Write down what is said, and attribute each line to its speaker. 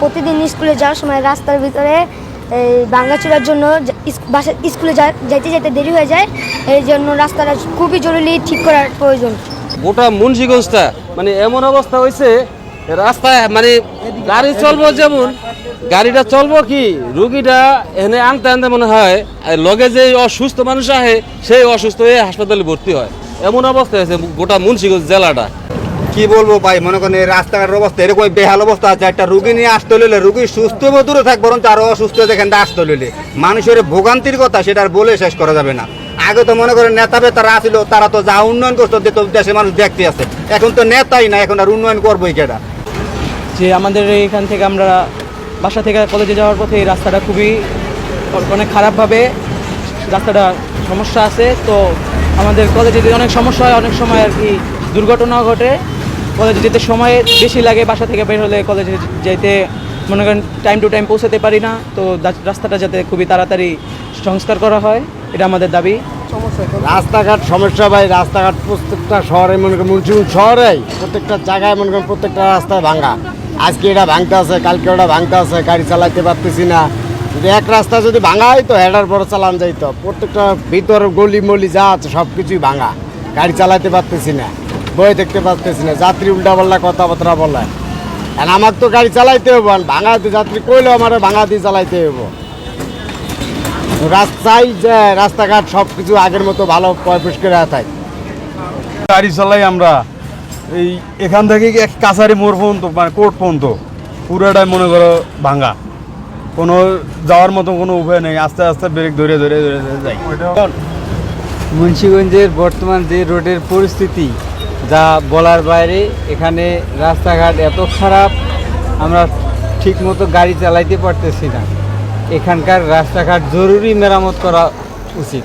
Speaker 1: প্রতিদিন স্কুলে যাওয়ার সময় রাস্তার ভিতরে, এই ভাঙাচুরার জন্য স্কুলে যাইতে যাইতে দেরি হয়ে যায়। এই জন্য রাস্তাটা খুবই জরুরি, ঠিক করার প্রয়োজন।
Speaker 2: গোটা মুন্সিগঞ্জটা মানে এমন অবস্থা হয়েছে রাস্তায় মানে গাড়ি চলবো যেমন, গাড়িটা চলবো কি, রুগীটা এনে আনতে আনতে মনে হয় লগে যে অসুস্থ মানুষ আহে, সেই অসুস্থ হয়ে হাসপাতালে ভর্তি হয়। এমন অবস্থা হয়েছে গোটা মুন্সিগঞ্জ জেলাটা।
Speaker 3: কি বলব ভাই? মনে করেন রাস্তাঘাটের অবস্থা, এরকম বেহাল অবস্থা আছে। একটা রুগী নিয়ে আসতে হলে রুগী সুস্থ বা দূরে থাক, বরঞ্চ আরও অসুস্থ যেখান থেকে আসতে হলে। মানুষের ভোগান্তির কথা সেটা আর বলে শেষ করা যাবে না। আগে তো মনে করেন নেতা বেতারা আসিল তারা তো যা উন্নয়ন করতো তো দেশের মানুষ দেখতে আছে। এখন তো নেতাই না এখন আর উন্নয়ন করবোই কেটা
Speaker 4: যে আমাদের এখান থেকে আমরা বাসা থেকে কলেজে যাওয়ার পথে এই রাস্তাটা খুবই অনেক খারাপভাবে রাস্তাটা সমস্যা আছে। তো আমাদের কলেজে অনেক সমস্যা হয়, অনেক সময় আর কি দুর্ঘটনাও ঘটে। কলেজে যেতে সময় বেশি লাগে বাসা থেকে বের হলে কলেজে যেতে মনে করেন টাইম টু টাইম পৌঁছাতে পারি না। তো রাস্তাটা যাতে খুবই তাড়াতাড়ি সংস্কার করা হয় এটা আমাদের দাবি।
Speaker 5: রাস্তাঘাট সমস্যা ভাই রাস্তাঘাট প্রত্যেকটা শহরে মনে করেন মুন্সিগঞ্জ শহরেই প্রত্যেকটা জায়গায় মনে করেন প্রত্যেকটা রাস্তায় ভাঙা। আজকে এটা ভাঙতে আছে কালকে ওটা ভাঙতে আছে গাড়ি চালাতে পারতেছি না। যদি এক রাস্তা যদি ভাঙা হয় তো হেডার বড় চালান যাইতো। প্রত্যেকটা ভিতর গলি মলি যা আছে সব কিছুই ভাঙা। গাড়ি চালাতে পারতেছি না। বই দেখতে পারতেছি না। যাত্রী উল্টা পাল্লা কথাবার্তা বলে। আর আমার তো গাড়ি চালাইতে হব আর ভাঙা দিয়ে যাত্রী কইলেও আমার ভাঙা দিয়ে চালাইতে হব রাস্তায় যে রাস্তাঘাট সব কিছু আগের মতো ভালো পরিষ্কার থাকে
Speaker 6: গাড়ি চালাই আমরা এই এখান থেকে এক কাছারি মোড় পর্যন্ত মানে কোর্ট পর্যন্ত পুরোটাই মনে করো ভাঙা। কোনো যাওয়ার মতো কোনো উপায় নেই আস্তে আস্তে ব্রেক ধরে ধরে ধরে ধরে যাই।
Speaker 7: মুন্সিগঞ্জের বর্তমান যে রোডের পরিস্থিতি যা বলার বাইরে, এখানে রাস্তাঘাট এত খারাপ, আমরা ঠিকমতো গাড়ি চালাইতে পারতেছি না। এখানকার রাস্তাঘাট জরুরি মেরামত করা উচিত।